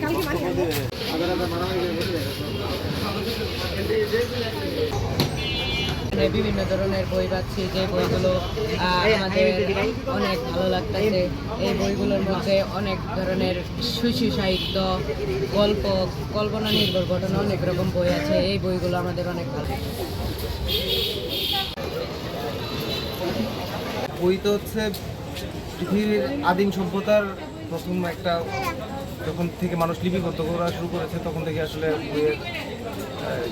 কালকে মানে আগে আগে মারা হয়ে গেছে এখানে বিভিন্ন ধরনের বই পাচ্ছি, যে বইগুলো আমাদের অনেক ভালো লাগতেছে। এই বইগুলোর মধ্যে অনেক ধরনের শিশু সাহিত্য, গল্প, কল্পনা নির্ভর ঘটনা, অনেক রকম বই আছে। এই বইগুলো আমাদের অনেক ভালো বই তো হচ্ছে পৃথিবীর আদিম সভ্যতার প্রথম একটা যখন থেকে মানুষ লিপিবদ্ধ করা শুরু করেছে তখন থেকে আসলে বইয়ের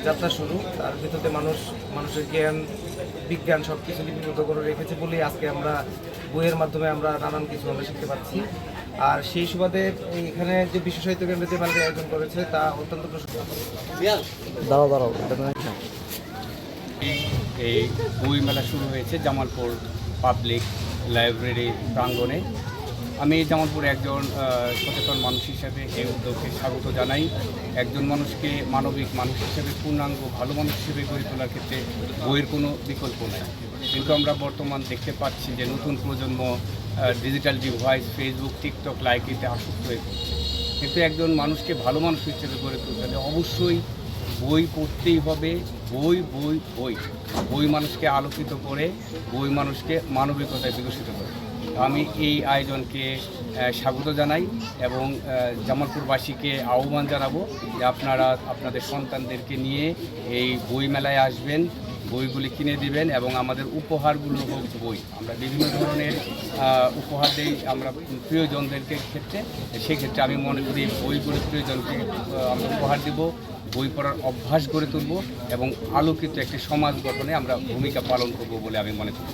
যাত্রা শুরু। তার ভিতরে মানুষ মানুষের জ্ঞান বিজ্ঞান সব কিছু লিপিবদ্ধ করে রেখেছে বলেই আজকে আমরা বইয়ের মাধ্যমে আমরা নানান কিছু আমরা শিখতে পারছি। আর সেই সুবাদে এখানে যে বিশ্ব সাহিত্য কেন্দ্র যে মেলাটি আয়োজন করেছে তা অত্যন্ত প্রশংসা দাঁড়াও দাঁড়াও এই- এই বই মেলা শুরু হয়েছে জামালপুর পাবলিক লাইব্রেরি প্রাঙ্গণে। আমি জামালপুর একজন সচেতন মানুষ হিসেবে এই উদ্যোগকে স্বাগত জানাই। একজন মানুষকে মানবিক মানুষ হিসেবে, পূর্ণাঙ্গ, ভালো মানুষ হিসেবে গড়ে তোলার ক্ষেত্রে বইয়ের কোনো বিকল্প নেই। কিন্তু আমরা বর্তমান দেখতে পাচ্ছি যে নতুন প্রজন্ম ডিজিটাল ডিভাইস ফেসবুক টিকটক লাইকিতে আসক্ত হয়ে পড়ছে। কিন্তু একজন মানুষকে ভালো মানুষ হিসেবে গড়ে তুলতে হলে অবশ্যই বই পড়তেই হবে। বই বই বই। বই মানুষকে আলোকিত করে, বই মানুষকে মানবিকতায় বিকশিত করে। আমি এই আয়োজনকে স্বাগত জানাই এবং জামালপুরবাসীকে আহ্বান জানাব যে আপনারা আপনাদের সন্তানদেরকে নিয়ে এই বই মেলায় আসবেন, বইগুলি কিনে দিবেন এবং আমাদের উপহারগুলো হোক বই। আমরা বিভিন্ন ধরনের উপহার দিই আমরা প্রিয়জনদেরকে ক্ষেত্রে। সেক্ষেত্রে আমি মনে করি বইগুলো প্রিয়জনকে আমরা উপহার দিব, বই পড়ার অভ্যাস গড়ে তুলব এবং আলোকিত একটি সমাজ গঠনে আমরা ভূমিকা পালন করব বলে আমি মনে করি।